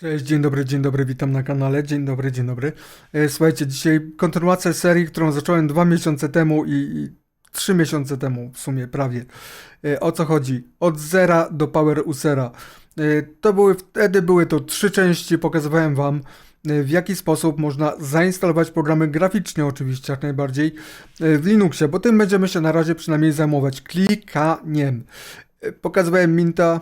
Cześć, dzień dobry, dzień dobry, witam na kanale. Dzień dobry, dzień dobry. E, Słuchajcie, dzisiaj kontynuacja serii, którą zacząłem dwa miesiące temu i, i trzy miesiące temu w sumie prawie. E, O co chodzi? Od zera do Power Usera. E, To były, wtedy były to trzy części, pokazywałem wam w jaki sposób można zainstalować programy graficznie oczywiście jak najbardziej w Linuxie, bo tym będziemy się na razie przynajmniej zajmować klikaniem. Pokazywałem Minta,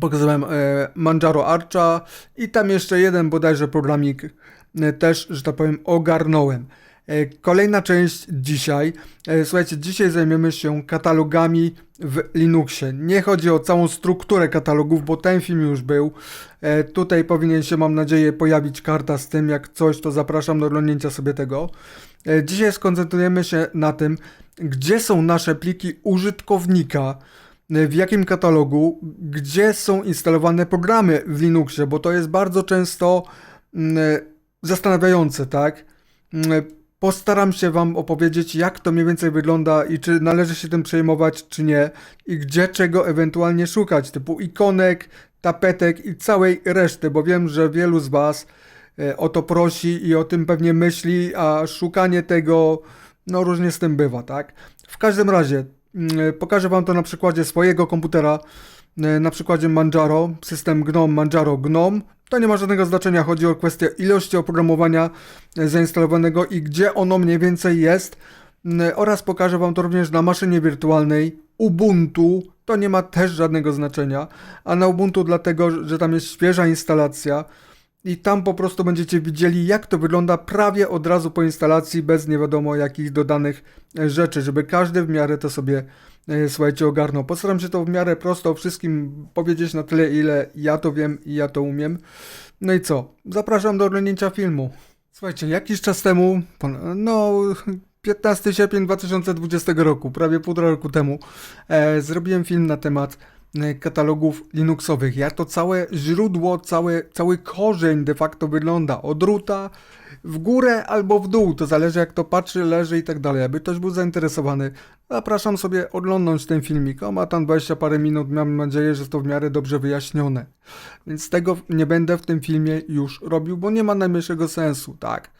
Pokazałem e, Manjaro Archa i tam jeszcze jeden bodajże programik e, też, że tak powiem, ogarnąłem. E, kolejna część dzisiaj. Słuchajcie, dzisiaj zajmiemy się katalogami w Linuxie. Nie chodzi o całą strukturę katalogów, bo ten film już był. Tutaj powinien się, mam nadzieję, pojawić karta z tym, jak coś, to zapraszam do oglądnięcia sobie tego. Dzisiaj skoncentrujemy się na tym, gdzie są nasze pliki użytkownika, w jakim katalogu, gdzie są instalowane programy w Linuxie, bo to jest bardzo często mm, zastanawiające, tak? Mm, Postaram się Wam opowiedzieć, jak to mniej więcej wygląda i czy należy się tym przejmować, czy nie, i gdzie czego ewentualnie szukać, typu ikonek, tapetek i całej reszty, bo wiem, że wielu z Was e, o to prosi i o tym pewnie myśli, a szukanie tego, no różnie z tym bywa, tak? W każdym razie, pokażę Wam to na przykładzie swojego komputera, e, na przykładzie Manjaro, system GNOME, Manjaro GNOME. To nie ma żadnego znaczenia, chodzi o kwestię ilości oprogramowania e, zainstalowanego i gdzie ono mniej więcej jest. Mm, Oraz pokażę Wam to również na maszynie wirtualnej Ubuntu. To nie ma też żadnego znaczenia, a na Ubuntu dlatego, że tam jest świeża instalacja i tam po prostu będziecie widzieli, jak to wygląda prawie od razu po instalacji, bez nie wiadomo jakich dodanych e, rzeczy, żeby każdy w miarę to sobie, e, słuchajcie, ogarnął. Postaram się to w miarę prosto o wszystkim powiedzieć na tyle, ile ja to wiem i ja to umiem. No i co? Zapraszam do oglądnięcia filmu. Słuchajcie, jakiś czas temu, no 15 sierpień 2020 roku, prawie półtora roku temu, e, zrobiłem film na temat katalogów Linuxowych. Jak to całe źródło, cały, cały korzeń de facto wygląda. Od ruta w górę albo w dół, to zależy jak to patrzy, leży i tak dalej. Aby ktoś był zainteresowany, zapraszam sobie oglądnąć ten filmik. O, ma tam 20 parę minut, mam nadzieję, że jest to w miarę dobrze wyjaśnione. Więc tego nie będę w tym filmie już robił, bo nie ma najmniejszego sensu, tak?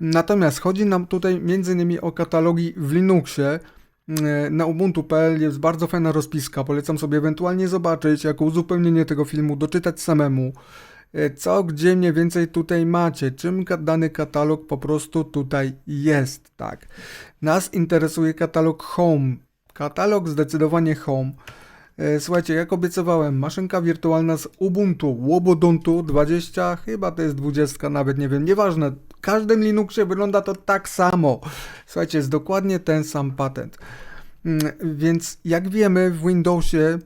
Natomiast chodzi nam tutaj innymi o katalogi w Linuxie. E, Na ubuntu.pl jest bardzo fajna rozpiska. Polecam sobie ewentualnie zobaczyć, jako uzupełnienie tego filmu, doczytać samemu. E, Co, gdzie mniej więcej tutaj macie, czym dany katalog po prostu tutaj jest, tak. Nas interesuje katalog Home. Katalog zdecydowanie Home. E, Słuchajcie, jak obiecywałem, maszynka wirtualna z Ubuntu, Łoboduntu 20, chyba to jest 20, nawet nie wiem, nieważne. W każdym Linuxie wygląda to tak samo. Słuchajcie, jest dokładnie ten sam patent. Mm, Więc jak wiemy, w Windowsie,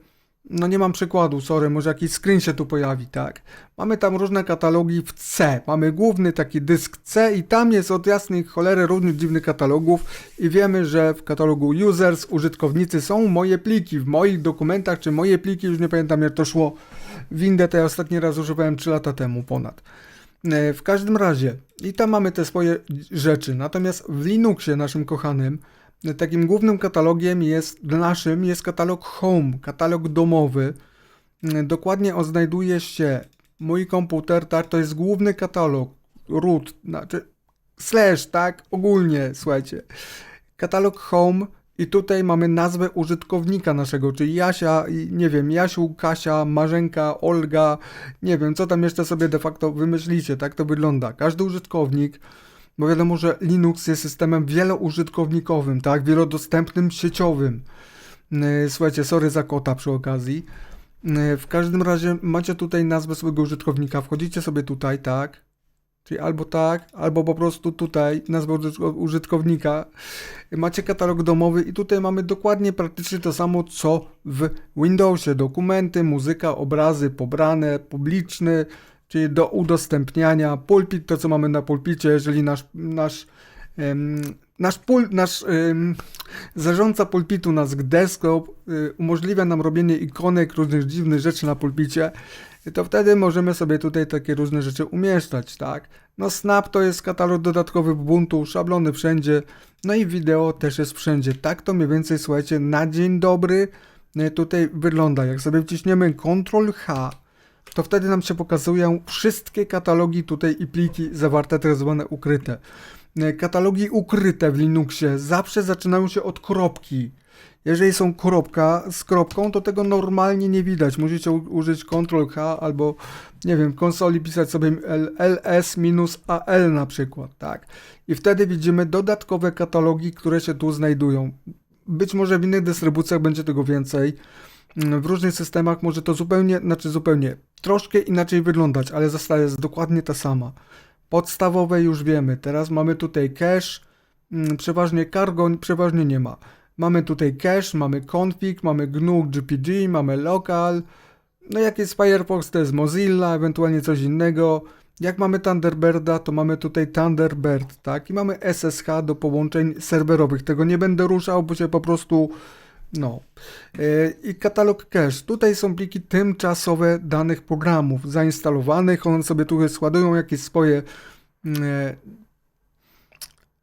no nie mam przykładu, sorry, może jakiś screen się tu pojawi, tak. Mamy tam różne katalogi w C. Mamy główny taki dysk C i tam jest od jasnej cholery różnych dziwnych katalogów i wiemy, że w katalogu users, użytkownicy są moje pliki. W moich dokumentach, czy moje pliki, już nie pamiętam jak to szło. Windę ja ostatni raz używałem 3 lata temu ponad. E, W każdym razie, i tam mamy te swoje rzeczy. Natomiast w Linuxie, naszym kochanym, takim głównym katalogiem jest, naszym jest katalog Home, katalog domowy. Dokładnie on znajduje się, mój komputer, tak, to jest główny katalog, root, znaczy slash, tak, ogólnie, słuchajcie. Katalog Home i tutaj mamy nazwę użytkownika naszego, czyli Jasia, nie wiem, Jasiu, Kasia, Marzenka, Olga, nie wiem, co tam jeszcze sobie de facto wymyślicie, tak to wygląda. Każdy użytkownik, bo wiadomo, że Linux jest systemem wieloużytkownikowym, tak, wielodostępnym sieciowym. Yy, Słuchajcie, sorry za kota przy okazji. Yy, W każdym razie macie tutaj nazwę swojego użytkownika, wchodzicie sobie tutaj, tak, czyli albo tak, albo po prostu tutaj nazwę użytko- użytkownika. Macie katalog domowy i tutaj mamy dokładnie praktycznie to samo co w Windowsie. Dokumenty, muzyka, obrazy pobrane, publiczny, czyli do udostępniania. Pulpit, to co mamy na pulpicie, jeżeli nasz, nasz, nasz, pul, nasz zarządca pulpitu, nasz desktop y, umożliwia nam robienie ikonek, różnych dziwnych rzeczy na pulpicie, to wtedy możemy sobie tutaj takie różne rzeczy umieszczać, tak? No Snap to jest katalog dodatkowy Ubuntu, szablony wszędzie, no i wideo też jest wszędzie. Tak to mniej więcej, słuchajcie, na dzień dobry e, tutaj wygląda. Jak sobie wciśniemy Ctrl H, to wtedy nam się pokazują wszystkie katalogi tutaj i pliki zawarte, tak zwane ukryte. E, Katalogi ukryte w Linuxie zawsze zaczynają się od kropki. Jeżeli są kropka z kropką, to tego normalnie nie widać. Musicie użyć Ctrl-H albo, nie wiem, w konsoli pisać sobie ls-al na przykład, tak? I wtedy widzimy dodatkowe katalogi, które się tu znajdują. Być może w innych dystrybucjach będzie tego więcej. W różnych systemach może to zupełnie, znaczy zupełnie, troszkę inaczej wyglądać, ale zasada jest dokładnie ta sama. Podstawowe już wiemy. Teraz mamy tutaj cache, mm, przeważnie cargo, przeważnie nie ma. Mamy tutaj cache, mamy config, mamy GNU GPG, mamy local. No jak jest Firefox, to jest Mozilla, ewentualnie coś innego. Jak mamy Thunderbirda, to mamy tutaj Thunderbird, tak? I mamy SSH do połączeń serwerowych. Tego nie będę ruszał, bo się po prostu no. E, I katalog cache. Tutaj są pliki tymczasowe danych programów zainstalowanych. One sobie tu składują jakieś swoje mm, e,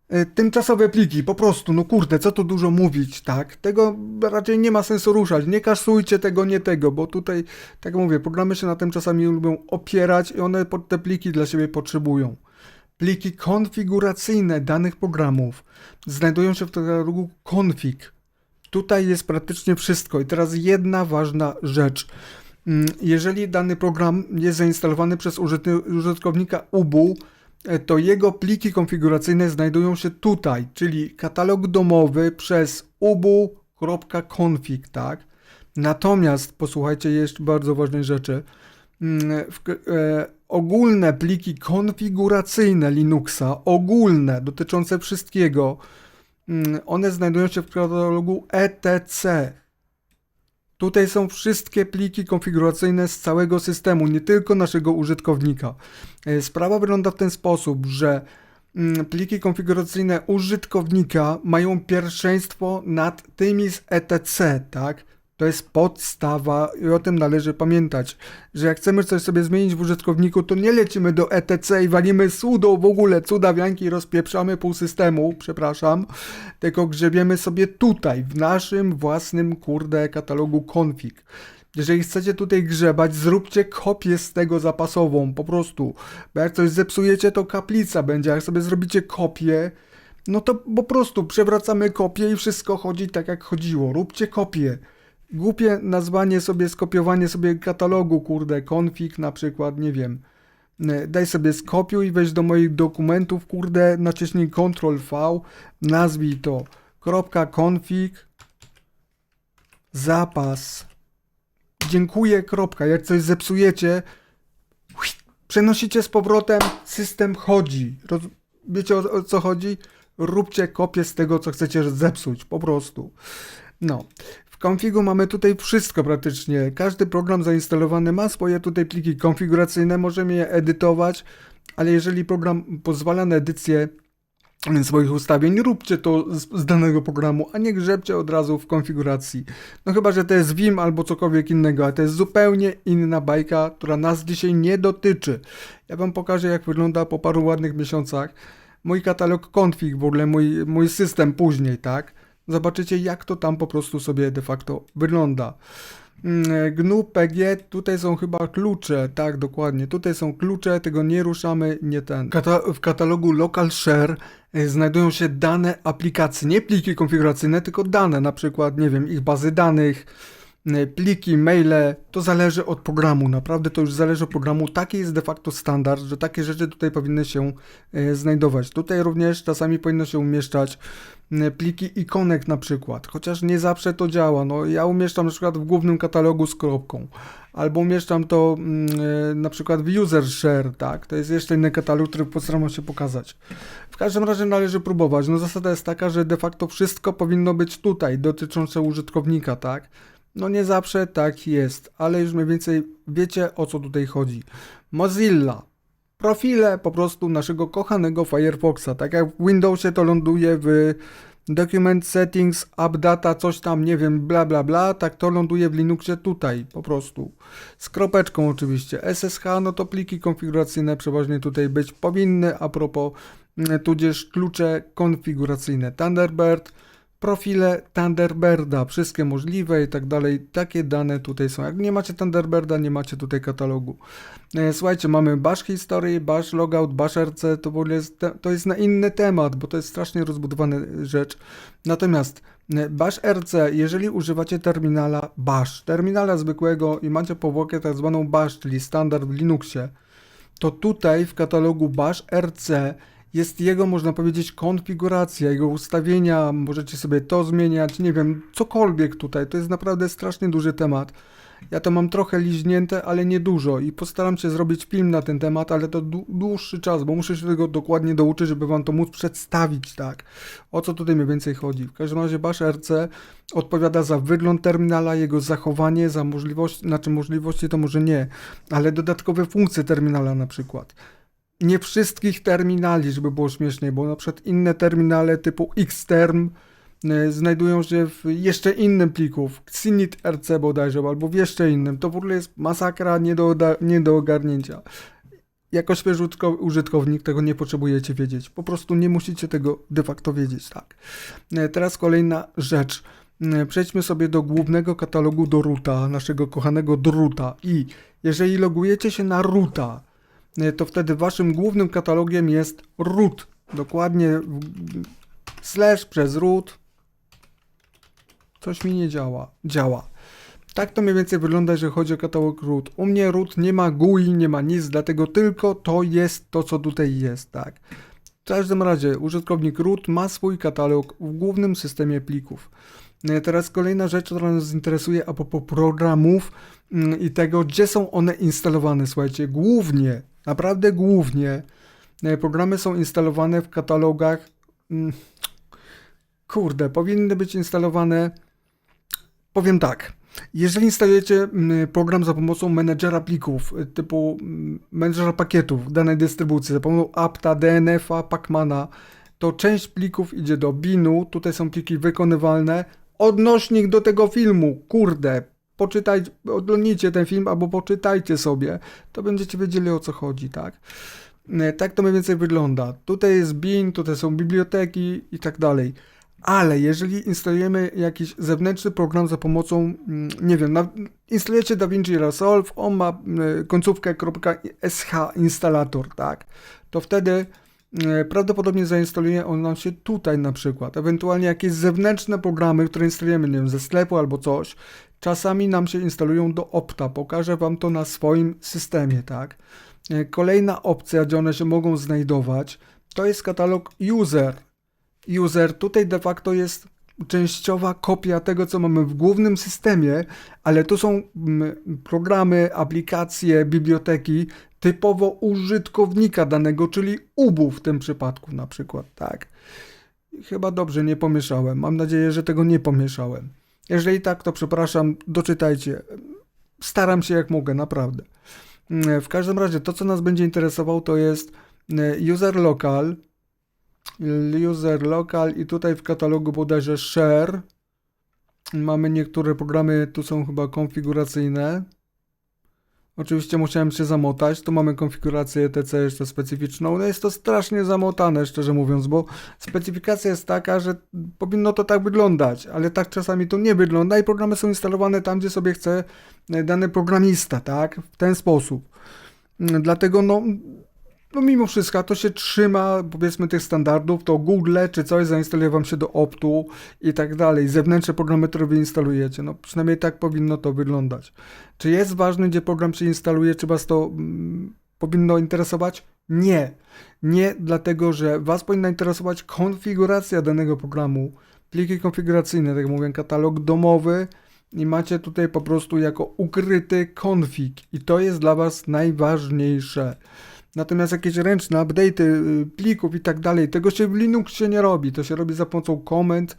e, tymczasowe pliki. Po prostu, no kurde, co tu dużo mówić, tak? Tego raczej nie ma sensu ruszać. Nie kasujcie tego, nie tego, bo tutaj, tak mówię, programy się na tym czasami lubią opierać i one te pliki dla siebie potrzebują. Pliki konfiguracyjne danych programów znajdują się w katalogu config. Tutaj jest praktycznie wszystko. I teraz jedna ważna rzecz. Mm, Jeżeli dany program jest zainstalowany przez użytkownika UBU, e, to jego pliki konfiguracyjne znajdują się tutaj, czyli katalog domowy przez ubu.config, tak? Natomiast, posłuchajcie jeszcze bardzo ważnej rzeczy, mm, w, e, ogólne pliki konfiguracyjne Linuxa, ogólne, dotyczące wszystkiego, one znajdują się w katalogu ETC. Tutaj są wszystkie pliki konfiguracyjne z całego systemu, nie tylko naszego użytkownika. E, Sprawa wygląda w ten sposób, że mm, pliki konfiguracyjne użytkownika mają pierwszeństwo nad tymi z ETC, tak? To jest podstawa i o tym należy pamiętać, że jak chcemy coś sobie zmienić w użytkowniku, to nie lecimy do ETC i walimy sudo w ogóle, cudawianki rozpieprzamy pół systemu, przepraszam, tylko grzebiemy sobie tutaj, w naszym własnym, kurde, katalogu config. Jeżeli chcecie tutaj grzebać, zróbcie kopię z tego zapasową, po prostu. Bo jak coś zepsujecie, to kaplica będzie. Jak sobie zrobicie kopię, no to po prostu przewracamy kopię i wszystko chodzi tak, jak chodziło. Róbcie kopię. Głupie nazwanie sobie, skopiowanie sobie katalogu, kurde, config na przykład, nie wiem. E, Daj sobie skopiuj, weź do moich dokumentów, kurde, naciśnij Ctrl V, nazwij to .config zapas. Dziękuję, kropka. Jak coś zepsujecie, przenosicie z powrotem, system chodzi. Wiecie o, o co chodzi? Róbcie kopię z tego, co chcecie zepsuć, po prostu. No. W konfigu mamy tutaj wszystko praktycznie. Każdy program zainstalowany ma swoje tutaj pliki konfiguracyjne, możemy je edytować, ale jeżeli program pozwala na edycję swoich ustawień, róbcie to z, z danego programu, a nie grzebcie od razu w konfiguracji. No chyba, że to jest Vim albo cokolwiek innego, a to jest zupełnie inna bajka, która nas dzisiaj nie dotyczy. Ja wam pokażę, jak wygląda po paru ładnych miesiącach mój katalog config, w ogóle mój, mój system później, tak? Zobaczycie, jak to tam po prostu sobie de facto wygląda. Mm, GNU PG, tutaj są chyba klucze, tak, dokładnie. Tutaj są klucze, tego nie ruszamy, nie ten. Kata w katalogu Local Share e, znajdują się dane aplikacji, nie pliki konfiguracyjne, tylko dane, na przykład, nie wiem, ich bazy danych, pliki, maile, to zależy od programu, naprawdę to już zależy od programu. Taki jest de facto standard, że takie rzeczy tutaj powinny się e, znajdować. Tutaj również czasami powinno się umieszczać m, pliki ikonek na przykład, chociaż nie zawsze to działa. No, ja umieszczam na przykład w głównym katalogu z kropką, albo umieszczam to mm, na przykład w user share, tak, to jest jeszcze inny katalog, który postaram się pokazać. W każdym razie należy próbować. No zasada jest taka, że de facto wszystko powinno być tutaj, dotyczące użytkownika, tak. No nie zawsze tak jest, ale już mniej więcej wiecie o co tutaj chodzi. Mozilla. Profile po prostu naszego kochanego Firefoxa. Tak jak w Windowsie to ląduje w Document Settings, Updata, coś tam, nie wiem, bla bla bla, tak to ląduje w Linuxie tutaj, po prostu. Z kropeczką oczywiście. SSH, no to pliki konfiguracyjne przeważnie tutaj być powinny, a propos, tudzież klucze konfiguracyjne. Thunderbird, profile Thunderbirda, wszystkie możliwe i tak dalej. Takie dane tutaj są. Jak nie macie Thunderbirda, nie macie tutaj katalogu. E, Słuchajcie, mamy Bash History, Bash Logout, Bash RC, to w ogóle jest, to jest na inny temat, bo to jest strasznie rozbudowana rzecz. Natomiast e, Bash RC, jeżeli używacie terminala Bash, terminala zwykłego i macie powłokę tak zwaną Bash, czyli standard w Linuxie, to tutaj w katalogu Bash RC jest jego, można powiedzieć, konfiguracja, jego ustawienia, możecie sobie to zmieniać, nie wiem, cokolwiek tutaj, to jest naprawdę strasznie duży temat. Ja to mam trochę liźnięte, ale nie dużo i postaram się zrobić film na ten temat, ale to dłu- dłuższy czas, bo muszę się tego dokładnie douczyć, żeby wam to móc przedstawić, tak. O co tutaj mniej więcej chodzi? W każdym razie Bash RC odpowiada za wygląd terminala, jego zachowanie, za możliwości, znaczy możliwości to może nie, ale dodatkowe funkcje terminala na przykład. Nie wszystkich terminali, żeby było śmieszniej, bo na przykład inne terminale typu Xterm e, znajdują się w jeszcze innym pliku, w Xinit RC bodajże, albo w jeszcze innym. To w ogóle jest masakra nie do, nie do ogarnięcia. Jako świeży użytko- użytkownik tego nie potrzebujecie wiedzieć. Po prostu nie musicie tego de facto wiedzieć, tak. E, Teraz kolejna rzecz. E, Przejdźmy sobie do głównego katalogu do roota, naszego kochanego druta i jeżeli logujecie się na roota, e, to wtedy waszym głównym katalogiem jest root. Dokładnie slash przez root. Coś mi nie działa. Działa. Tak to mniej więcej wygląda, jeżeli chodzi o katalog root. U mnie root nie ma GUI, nie ma nic, dlatego tylko to jest to, co tutaj jest, tak. W każdym razie użytkownik root ma swój katalog w głównym systemie plików. E, Teraz kolejna rzecz, która nas interesuje a propos programów mm, i tego, gdzie są one instalowane. Słuchajcie, głównie, naprawdę głównie e, programy są instalowane w katalogach. mm, Kurde, powinny być instalowane. Powiem tak. Jeżeli instalujecie mm, program za pomocą menedżera plików, y, typu menedżera pakietów danej dystrybucji, za pomocą apta, DNF-a, pacmana, to część plików idzie do binu, tutaj są pliki wykonywalne. Odnośnik do tego filmu, kurde, poczytajcie, oglądnijcie ten film albo poczytajcie sobie, to będziecie wiedzieli o co chodzi, tak? E, Tak to mniej więcej wygląda. Tutaj jest bin, tutaj są biblioteki i tak dalej. Ale jeżeli instalujemy jakiś zewnętrzny program za pomocą, mm, nie wiem, instalujecie DaVinci Resolve, on ma y, końcówkę .sh instalator, tak, to wtedy prawdopodobnie zainstaluje on nam się tutaj na przykład. Ewentualnie jakieś zewnętrzne programy, które instalujemy, nie wiem, ze sklepu albo coś, czasami nam się instalują do opta. Pokażę wam to na swoim systemie, tak. Y, Kolejna opcja, gdzie one się mogą znajdować, to jest katalog user user tutaj de facto jest częściowa kopia tego, co mamy w głównym systemie, ale tu są mm, programy, aplikacje, biblioteki typowo użytkownika danego, czyli UBU w tym przypadku na przykład, tak. Chyba dobrze nie pomieszałem. Mam nadzieję, że tego nie pomieszałem. Jeżeli tak, to przepraszam, doczytajcie. Staram się jak mogę, naprawdę. Mm, W każdym razie to, co nas będzie interesował, to jest e, user local, user local i tutaj w katalogu bodajże share. Mamy niektóre programy, tu są chyba konfiguracyjne. Oczywiście musiałem się zamotać. Tu mamy konfigurację ETC jeszcze specyficzną. No jest to strasznie zamotane, szczerze mówiąc, bo specyfikacja jest taka, że powinno to tak wyglądać, ale tak czasami to nie wygląda i programy są instalowane tam, gdzie sobie chce e, dany programista, tak? W ten sposób. Mm, Dlatego no, no mimo wszystko to się trzyma powiedzmy tych standardów, to Google czy coś zainstaluje wam się do optu i tak dalej, zewnętrzne programy, które instalujecie, no przynajmniej tak powinno to wyglądać. Czy jest ważne, gdzie program się instaluje, czy was to mm, powinno interesować? Nie. Nie dlatego, że was powinna interesować konfiguracja danego programu, pliki konfiguracyjne, tak jak mówię, katalog domowy i macie tutaj po prostu jako ukryty config i to jest dla was najważniejsze. Natomiast jakieś ręczne update'y y, plików i tak dalej, tego się w Linuxie nie robi. To się robi za pomocą komend.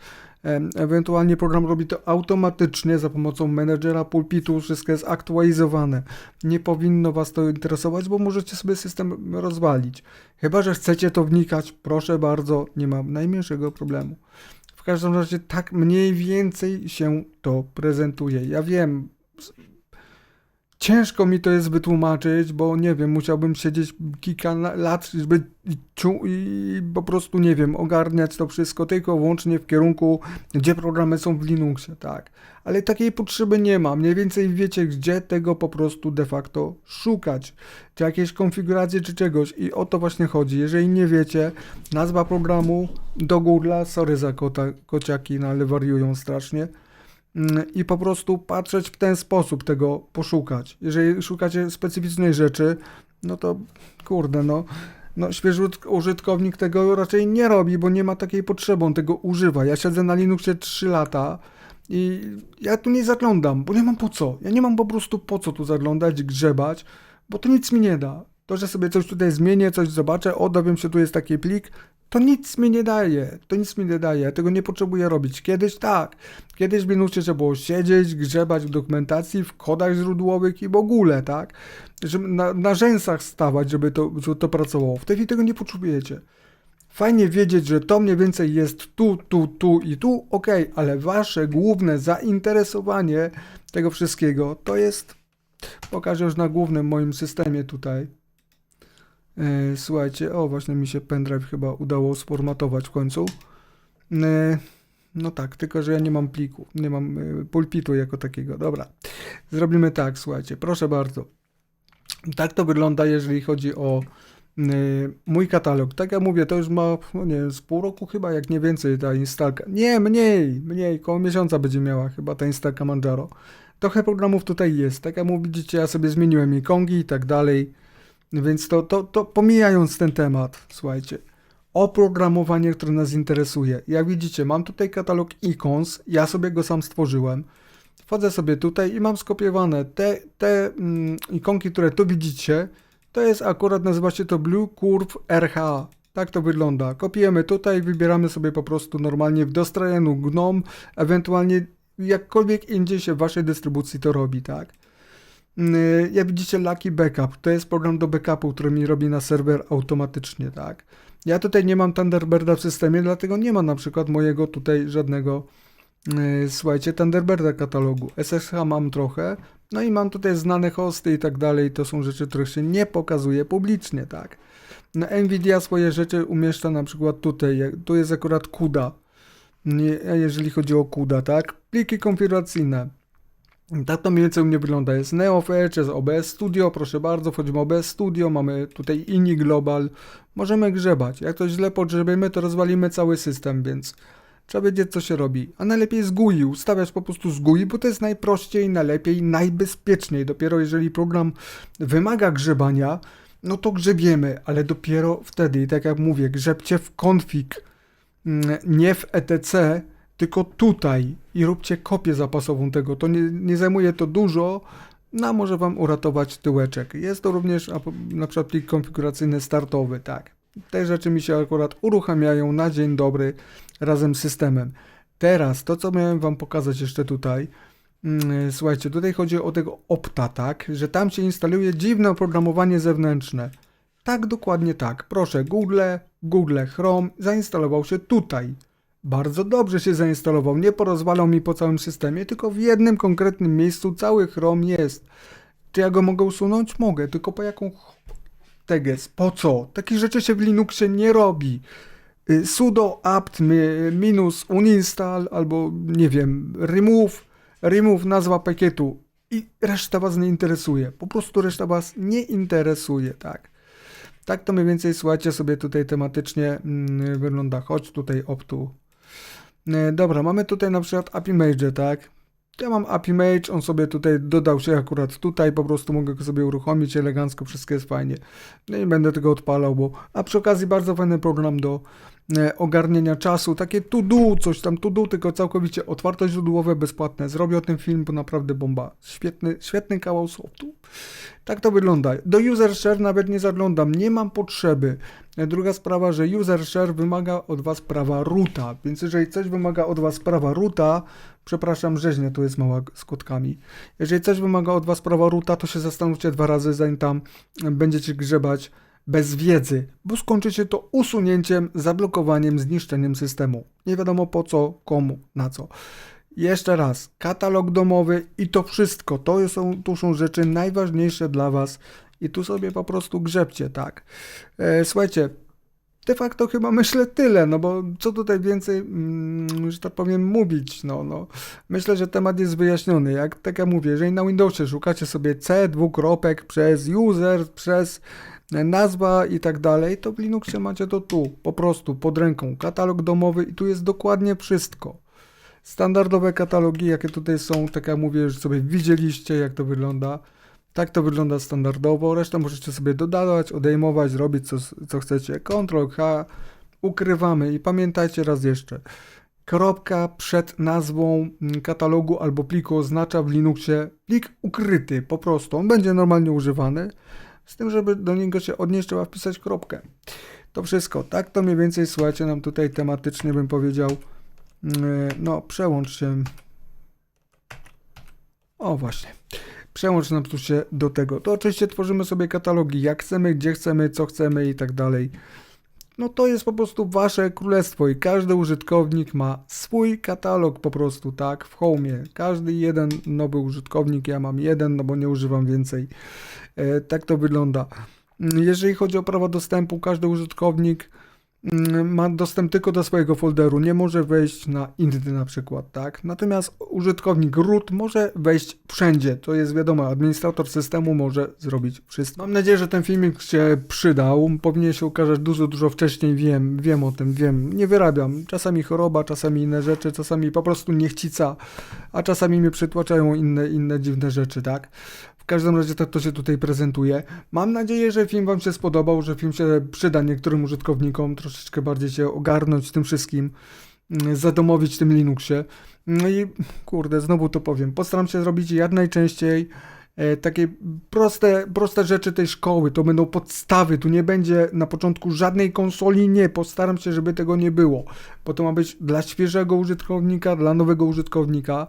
Ewentualnie program robi to automatycznie za pomocą menedżera pulpitu. Wszystko jest aktualizowane. Nie powinno Was to interesować, bo możecie sobie system rozwalić. Chyba, że chcecie to wnikać, proszę bardzo, nie mam najmniejszego problemu. W każdym razie tak mniej więcej się to prezentuje. Ja wiem, ciężko mi to jest wytłumaczyć, bo nie wiem, musiałbym siedzieć kilka lat, żeby i po prostu, nie wiem, ogarniać to wszystko tylko wyłącznie w kierunku, gdzie programy są w Linuxie, tak. Ale takiej potrzeby nie ma. Mniej więcej wiecie, gdzie tego po prostu de facto szukać. Czy jakiejś konfiguracji, czy czegoś. I o to właśnie chodzi. Jeżeli nie wiecie, nazwa programu do Google'a, sorry za kota, kociaki, no ale wariują strasznie. Mm, I po prostu patrzeć w ten sposób tego poszukać. Jeżeli szukacie specyficznej rzeczy, no to kurde, no, no świeży użytkownik tego raczej nie robi, bo nie ma takiej potrzeby, on tego używa. Ja siedzę na Linuxie 3 lata i ja tu nie zaglądam, bo nie mam po co. Ja nie mam po prostu po co tu zaglądać, grzebać, bo to nic mi nie da. To, że sobie coś tutaj zmienię, coś zobaczę, o, dowiem się, tu jest taki plik, to nic mi nie daje. To nic mi nie daje. Tego nie potrzebuję robić. Kiedyś tak. Kiedyś w Linuxie trzeba było siedzieć, grzebać w dokumentacji, w kodach źródłowych i w ogóle, tak? Żeby na, na rzęsach stawać, żeby to, żeby to pracowało. W tej chwili tego nie potrzebujecie. Fajnie wiedzieć, że to mniej więcej jest tu, tu, tu i tu, ok, ale wasze główne zainteresowanie tego wszystkiego to jest. Pokażę już na głównym moim systemie tutaj. E, Słuchajcie, o właśnie mi się pendrive chyba udało sformatować w końcu. E, No tak, tylko że ja nie mam pliku, nie mam e, pulpitu jako takiego. Dobra, zrobimy tak, słuchajcie, proszę bardzo. Tak to wygląda, jeżeli chodzi o mój katalog. Tak jak mówię, to już ma, no nie z pół roku chyba, jak nie więcej ta instalka. Nie, mniej, mniej, koło miesiąca będzie miała chyba ta instalka Manjaro. Trochę programów tutaj jest. Tak jak mu widzicie, ja sobie zmieniłem ikonki i tak dalej. Więc to, to, to pomijając ten temat, słuchajcie, oprogramowanie, które nas interesuje. Jak widzicie, mam tutaj katalog icons, ja sobie go sam stworzyłem. Wchodzę sobie tutaj i mam skopiowane te, te mm, ikonki, które tu widzicie, to jest akurat, nazywa się to Blue Curve RH. Tak to wygląda. Kopiujemy tutaj, wybieramy sobie po prostu normalnie w dostrojeniu GNOME, ewentualnie jakkolwiek indziej się w waszej dystrybucji to robi, tak? Yy, Jak widzicie, Lucky Backup to jest program do backupu, który mi robi na serwer automatycznie, tak? Ja tutaj nie mam Thunderbirda w systemie, dlatego nie ma na przykład mojego tutaj żadnego, yy, słuchajcie, Thunderbirda katalogu. SSH mam trochę, no i mam tutaj znane hosty i tak dalej, to są rzeczy, których się nie pokazuje publicznie, tak? Na Nvidia swoje rzeczy umieszcza na przykład tutaj, tu jest akurat CUDA, jeżeli chodzi o CUDA, tak? Pliki konfiguracyjne. Tak to mniej więcej u mnie wygląda. Jest NeoFetch, jest OBS Studio, proszę bardzo, wchodzimy OBS Studio, mamy tutaj INI Global, możemy grzebać. Jak to źle pogrzebiemy, to rozwalimy cały system, więc trzeba wiedzieć, co się robi. A najlepiej z GUI, ustawiać po prostu z GUI, bo to jest najprościej, najlepiej, najbezpieczniej. Dopiero jeżeli program wymaga grzebania, no to grzebiemy, ale dopiero wtedy, i tak jak mówię, grzebcie w config, mm, nie w etc., tylko tutaj i róbcie kopię zapasową tego. To nie, nie zajmuje to dużo, no może Wam uratować tyłeczek. Jest to również na przykład plik konfiguracyjny startowy, tak. Te rzeczy mi się akurat uruchamiają na dzień dobry razem z systemem. Teraz to, co miałem Wam pokazać jeszcze tutaj, mm, słuchajcie, tutaj chodzi o tego opta, tak, że tam się instaluje dziwne oprogramowanie zewnętrzne. Tak, dokładnie tak. Proszę, Google, Google Chrome zainstalował się tutaj. Bardzo dobrze się zainstalował, nie porozwalał mi po całym systemie, tylko w jednym konkretnym miejscu cały Chrome jest. Czy ja go mogę usunąć? Mogę, tylko po jaką teges? Po co? Takich rzeczy się w Linuxie nie robi. Y, sudo apt mi- minus uninstall albo nie wiem, remove, remove nazwa pakietu i reszta was nie interesuje. Po prostu reszta was nie interesuje, tak. Tak to mniej więcej, słuchajcie, sobie tutaj tematycznie mm, wygląda. Chodź tutaj optu. E, Dobra, mamy tutaj na przykład API Mage, tak? Ja mam API Mage, on sobie tutaj dodał się akurat tutaj, po prostu mogę go sobie uruchomić elegancko, wszystko jest fajnie. No i będę tego odpalał, bo... A przy okazji bardzo fajny program do e, ogarnienia czasu, takie to do, coś tam to do, tylko całkowicie otwarte źródłowe, bezpłatne. Zrobię o tym film, bo naprawdę bomba. Świetny, świetny kawał softu. Tak to wygląda. Do user share nawet nie zaglądam, nie mam potrzeby. E, Druga sprawa, że user share wymaga od Was prawa roota, więc jeżeli coś wymaga od Was prawa roota, przepraszam, rzeźnia tu jest mała z kotkami. Jeżeli coś wymaga od Was prawa roota, to się zastanówcie dwa razy, zanim tam będziecie grzebać bez wiedzy, bo skończy się to usunięciem, zablokowaniem, zniszczeniem systemu. Nie wiadomo po co, komu, na co. Jeszcze raz, katalog domowy i to wszystko, to są, tu są rzeczy najważniejsze dla Was i tu sobie po prostu grzebcie, tak. E, słuchajcie, de facto chyba myślę tyle, no bo co tutaj więcej, mm, że tak powiem, mówić, no, no. Myślę, że temat jest wyjaśniony, jak tak jak mówię, jeżeli na Windowsie szukacie sobie C, dwukropek, przez user, przez nazwa i tak dalej, to w Linuxie macie to tu, po prostu, pod ręką, katalog domowy i tu jest dokładnie wszystko. Standardowe katalogi, jakie tutaj są, tak jak mówię, już sobie widzieliście, jak to wygląda. Tak to wygląda standardowo. Resztę możecie sobie dodawać, odejmować, robić co, co chcecie. Ctrl H, ukrywamy i pamiętajcie raz jeszcze. Kropka przed nazwą mm, katalogu albo pliku oznacza w Linuxie plik ukryty, po prostu. On będzie normalnie używany, z tym, żeby do niego się odnieść, trzeba wpisać kropkę. To wszystko. Tak to mniej więcej, słuchajcie, nam tutaj tematycznie bym powiedział. Yy, No, przełącz się. O, właśnie. Przełącz nam tu się do tego. To oczywiście tworzymy sobie katalogi, jak chcemy, gdzie chcemy, co chcemy i tak dalej. No to jest po prostu wasze królestwo i każdy użytkownik ma swój katalog po prostu, tak, w Home. Każdy jeden nowy użytkownik, ja mam jeden, no bo nie używam więcej. E, tak to wygląda. Mm, Jeżeli chodzi o prawa dostępu, każdy użytkownik ma dostęp tylko do swojego folderu, nie może wejść na inny na przykład, tak? Natomiast użytkownik root może wejść wszędzie, to jest wiadomo, administrator systemu może zrobić wszystko. Mam nadzieję, że ten filmik się przydał, powinien się ukazać dużo, dużo wcześniej, wiem, wiem o tym, wiem, nie wyrabiam, czasami choroba, czasami inne rzeczy, czasami po prostu niechcica, a czasami mnie przytłaczają inne, inne dziwne rzeczy, tak? Każdym razie tak to się tutaj prezentuje. Mam nadzieję, że film Wam się spodobał, że film się przyda niektórym użytkownikom, troszeczkę bardziej się ogarnąć tym wszystkim, mm, zadomowić tym Linuxie. No i kurde, znowu to powiem, postaram się zrobić jak najczęściej e, takie proste, proste rzeczy tej szkoły, to będą podstawy, tu nie będzie na początku żadnej konsoli, nie, postaram się, żeby tego nie było, bo to ma być dla świeżego użytkownika, dla nowego użytkownika,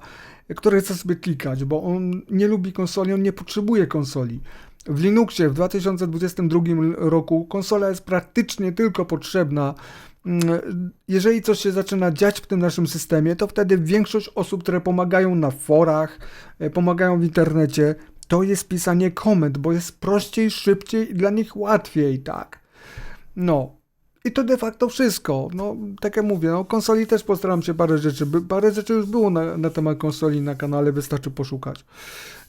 który chce sobie klikać, bo on nie lubi konsoli, on nie potrzebuje konsoli. W Linuxie w 2022 roku konsola jest praktycznie tylko potrzebna. mm, Jeżeli coś się zaczyna dziać w tym naszym systemie, to wtedy większość osób, które pomagają na forach, e, pomagają w internecie, to jest pisanie komend, bo jest prościej, szybciej i dla nich łatwiej, tak. No. I to de facto wszystko. No, tak jak mówię, no, konsoli też postaram się parę rzeczy. Parę rzeczy już było na, na temat konsoli na kanale, wystarczy poszukać.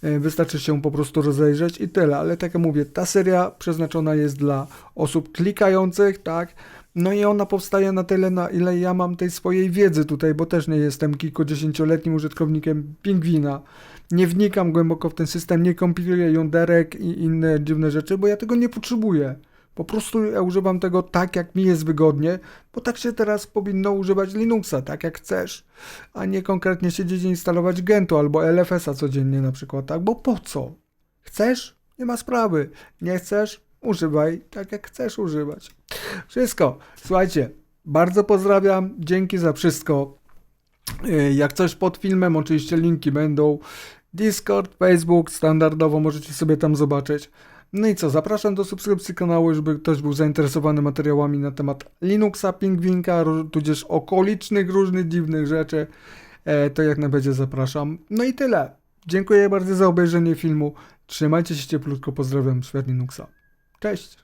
E, Wystarczy się po prostu rozejrzeć i tyle, ale tak jak mówię, ta seria przeznaczona jest dla osób klikających, tak? No i ona powstaje na tyle, na ile ja mam tej swojej wiedzy tutaj, bo też nie jestem kilkudziesięcioletnim użytkownikiem Pingwina. Nie wnikam głęboko w ten system, nie kompiluję jąderek i inne dziwne rzeczy, bo ja tego nie potrzebuję. Po prostu ja używam tego tak, jak mi jest wygodnie, bo tak się teraz powinno używać Linuxa, tak jak chcesz, a nie konkretnie siedzieć i instalować Gentoo albo LFS-a codziennie na przykład, tak? Bo po co? Chcesz? Nie ma sprawy. Nie chcesz? Używaj tak, jak chcesz używać. Wszystko. Słuchajcie, bardzo pozdrawiam, dzięki za wszystko. Yy, Jak coś pod filmem, oczywiście linki będą. Discord, Facebook, standardowo możecie sobie tam zobaczyć. No i co, zapraszam do subskrypcji kanału, żeby ktoś był zainteresowany materiałami na temat Linuxa, Pingwinka, tudzież okolicznych różnych dziwnych rzeczy. E, to jak najbardziej zapraszam. No i tyle. Dziękuję bardzo za obejrzenie filmu. Trzymajcie się cieplutko, pozdrawiam, świat Linuxa. Cześć!